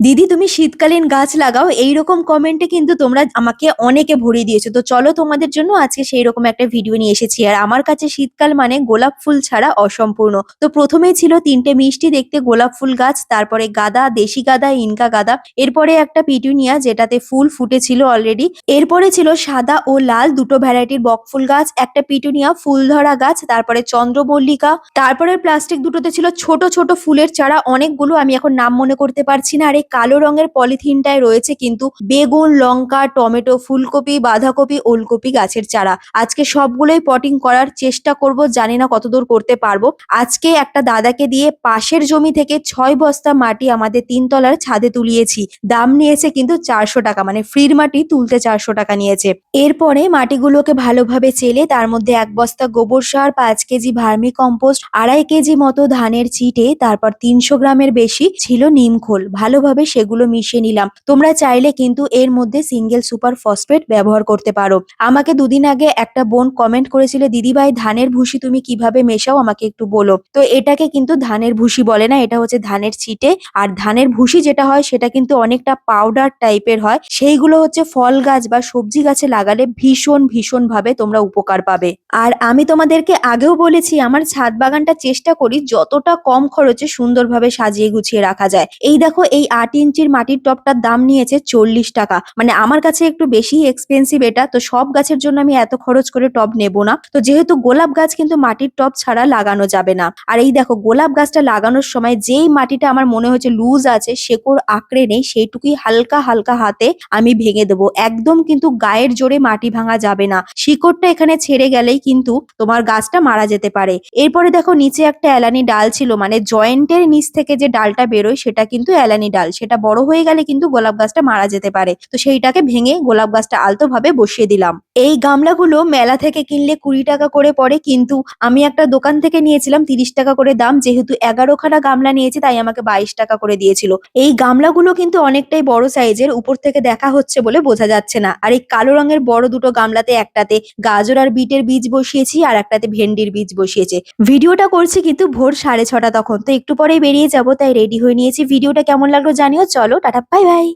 দিদি, তুমি শীতকালীন গাছ লাগাও, এইরকম কমেন্টে কিন্তু তোমরা আমাকে অনেকে ভরিয়ে দিয়েছ। তো চলো তোমাদের জন্য আজকে সেই রকম একটা ভিডিও নিয়ে এসেছি। আর আমার কাছে শীতকাল মানে গোলাপ ফুল ছাড়া অসম্পূর্ণ। তো প্রথমেই ছিল তিনটে মিষ্টি দেখতে গোলাপ ফুল গাছ, তারপরে গাদা, দেশি গাদা, ইনকা গাদা। এরপরে একটা পিটুনিয়া যেটাতে ফুল ফুটেছিল অলরেডি এরপরে ছিল সাদা ও লাল দুটো ভ্যারাইটির বকফুল গাছ, একটা পিটুনিয়া ফুল ধরা গাছ, তারপরে চন্দ্রমল্লিকা। তারপরে প্লাস্টিক দুটোতে ছিল ছোট ছোট ফুলের চারা, অনেকগুলো আমি এখন নাম মনে করতে পারছি না। আর কালো রঙের পলিথিনটায় রয়েছে কিন্তু বেগুন, লঙ্কা, টমেটো, ফুলকপি, বাঁধাকপি, ওলকপি গাছের চারা। আজকে সবগুলোই পটিং করার চেষ্টা করব, জানি না কতদূর করতে পারব। আজকে একটা দাদাকে দিয়ে পাশের জমি থেকে ছয় বস্তা মাটি আমাদের তিনতলার ছাদে তুলিয়েছি। দাম নিয়েছে কিন্তু চারশো টাকা মানে ফ্রির মাটি তুলতে চারশো টাকা নিয়েছে। এরপরে মাটিগুলোকে ভালোভাবে চেলে তার মধ্যে এক বস্তা গোবর সার, পাঁচ কেজি ভার্মি কম্পোস্ট আড়াই কেজি মতো ধানের চিটে তারপর তিনশো গ্রামের বেশি ছিল নিমখোল ভালোভাবে সেগুলো মিশিয়ে নিলাম। তোমরা চাইলে কিন্তু এর মধ্যে সিঙ্গেল সুপার ফসফেট ব্যবহার করতে পারো। আমাকে দুদিন আগে একটা বোন কমেন্ট করেছিল, দিদি ভাই, ধানের ভুসি তুমি কীভাবে মেশাও? আমাকে একটু বলো। তো এটাকে কিন্তু ধানের ভুসি বলে না, এটা হচ্ছে ধানের ছিটে। আর ধানের ভুসি যেটা হয়, সেটা কিন্তু অনেকটা পাউডার টাইপের হয়। সেইগুলো হচ্ছে ফল গাছ বা সবজি গাছে লাগালে ভীষণ ভীষণ ভাবে তোমরা উপকার পাবে। আর আমি তোমাদেরকে আগেও বলেছি, আমার ছাদ বাগানটা চেষ্টা করি, যতটা কম খরচে সুন্দরভাবে সাজিয়ে গুছিয়ে রাখা যায়। এই দেখো, এই আট ইঞ্চির মাটির টবটার দাম নিয়েছে চল্লিশ টাকা। মানে আমার কাছে একটু বেশি এক্সপেন্সিভ এটা, তো সব গাছের জন্য আমি এত খরচ করে টব নেব না। তো যেহেতু গোলাপ গাছ কিন্তু মাটির টব ছাড়া লাগানো যাবে না। আর এই দেখো, গোলাপ গাছটা লাগানোর সময় যেই মাটিটা আমার মনে হচ্ছে লুজ আছে, শেকড় আঁকড়ে নেই, সেইটুকুই হালকা হালকা হাতে আমি ভেঙে দেবো। একদম কিন্তু গায়ের জোরে মাটি ভাঙা যাবে না। শিকড়টা এখানে ছেড়ে গেলেই কিন্তু তোমার গাছটা মারা যেতে পারে। এরপরে দেখো, নিচে একটা এলানি ডাল ছিল মানে জয়েন্টের নিচ থেকে যে ডালটা বেরোয়, সেটা কিন্তু এলানি ডাল সেটা বড় হয়ে গেলে কিন্তু গোলাপ গাছটা মারা যেতে পারে। তো সেইটাকে ভেঙে গোলাপ গাছটা আলতোভাবে বসিয়ে দিলাম। এই গামলাগুলো মেলা থেকে কিনলে কুড়ি টাকা করে পড়ে, কিন্তু আমি একটা দোকান থেকে নিয়েছিলাম তিরিশ টাকা করে দাম, যেহেতু এগারোখানা গামলা নিয়েছি, তাই আমাকে বাইশ টাকা করে দিয়েছিল। এই গামলাগুলো কিন্তু অনেকটাই বড় সাইজের, উপর থেকে দেখা হচ্ছে বলে বোঝা যাচ্ছে না। আর এই কালো রঙের বড় দুটো গামলাতে একটাতে গাজর আর বিটের বীজ বসিয়েছি, আর একটাতে ভেন্ডির বীজ বসিয়েছে। ভিডিওটা করছি কিন্তু ভোর সাড়ে ছটা তখন, তো একটু পরেই বেরিয়ে যাব, তাই রেডি হয়ে নিয়েছি। ভিডিওটা কেমন লাগল জানিও চলো টাটা বাই বাই।